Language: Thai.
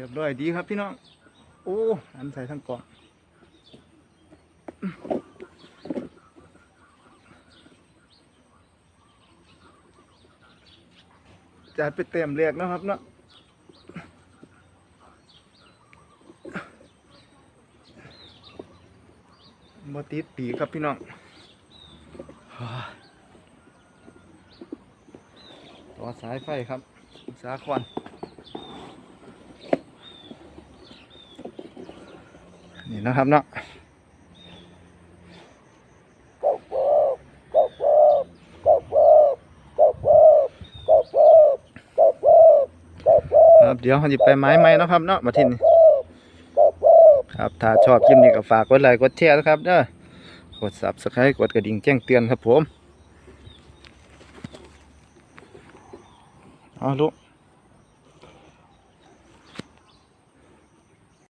รียบร้อยดีครับพี่น้อง โอ้อันใส่ทั้งกล่องจัดไปเต็มเรียกนะครับเนาะบติดปีครับพี่น้องต่อสายไฟครับสาควัน นี่นะครับเนาะครับเดี๋ยวเราจะไปไม้ไม้นะครับเนาะมาทินครับถ้าชอบคลิปนี้ก็ฝากกดไลค์กดแชร์นะครับเด้อกด subscribe กดกระดิ่งแจ้งเตือนครับผมเอาลูก